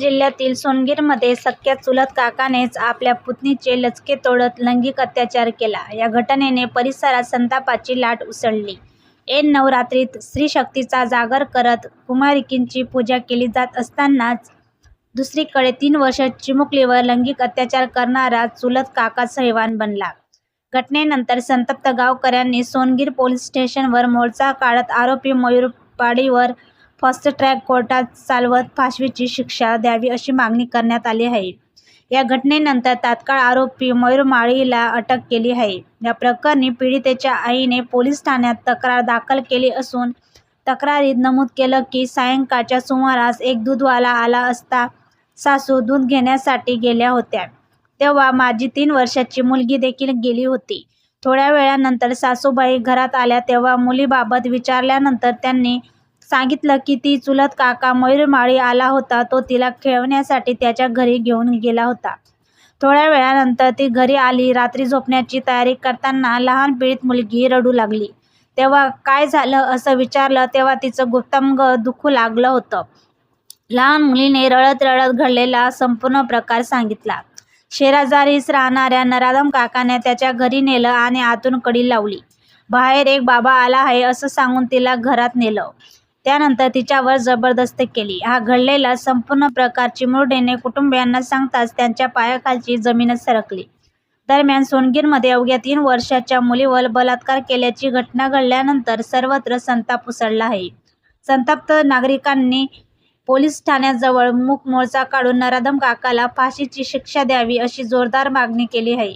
जिल्ह्यातील सोनगीरमध्ये सख्या चुलत काकानेच आपल्या पुतणीचे लचके तोडत लैंगिक अत्याचार केला. या घटनेने परिसरात संतापाची लाट उसळली. ऐन नवरात्रीत स्त्रीशक्तीचा जागर करत कुमारिकींची पूजा केली जात असतानाच दुसरीकडे तीन वर्ष चिमुकलीवर लैंगिक अत्याचार करणारा चुलत काका हैवान बनला. घटनेनंतर संतप्त गावकऱ्यांनी सोनगीर पोलीस स्टेशनवर मोर्चा काढत आरोपी मयूर पाडीवर फास्टट्रॅक कोर्टात चालवत फाशीची शिक्षा द्यावी अशी मागणी करण्यात आली आहे. या घटनेनंतर तात्काळ आरोपी मयूर माळीला अटक केली आहे. या प्रकरणी पीडितेच्या आईने पोलीस ठाण्यात तक्रार दाखल केली असून तक्रारीत नमूद केलं की, सायंकाळच्या सुमारास एक दूधवाला आला असता सासू दूध घेण्यासाठी गेल्या होत्या, तेव्हा माझी तीन वर्षाची मुलगी देखील गेली होती. थोड्या वेळानंतर सासूबाई घरात आल्या तेव्हा मुलीबाबत विचारल्यानंतर त्यांनी सांगितलं की, ती चुलत काका मयूरमाळी आला होता तो तिला खेळवण्यासाठी त्याच्या घरी घेऊन गेला होता. थोड्या वेळानंतर ती घरी आली. रात्री झोपण्याची तयारी करताना लहान पीडित मुलगी रडू लागली. तेव्हा काय झालं असं विचारलं तेव्हा तिचं गुप्तांग दुखू लागलं होतं. लहान मुलीने रडत रडत घडलेला संपूर्ण प्रकार सांगितला. शेराजारीस राहणाऱ्या नराधम काकाने त्याच्या घरी नेलं आणि आतून कडी लावली. बाहेर एक बाबा आला आहे असं सांगून तिला घरात नेलं. त्यानंतर तिच्यावर जबरदस्ती केली. हा घडलेला संपूर्ण प्रकार चिमुरडेने कुटुंबियांना सांगताच त्यांच्या पायाखालची जमीनच सरकली. दरम्यान सोनगीरमध्ये अवघ्या तीन वर्षाच्या मुलीवर बलात्कार केल्याची घटना घडल्यानंतर सर्वत्र संताप उसळला आहे. संतप्त नागरिकांनी पोलीस ठाण्याजवळ मूक मोर्चा काढून नराधम काकाला फाशीची शिक्षा द्यावी अशी जोरदार मागणी केली आहे.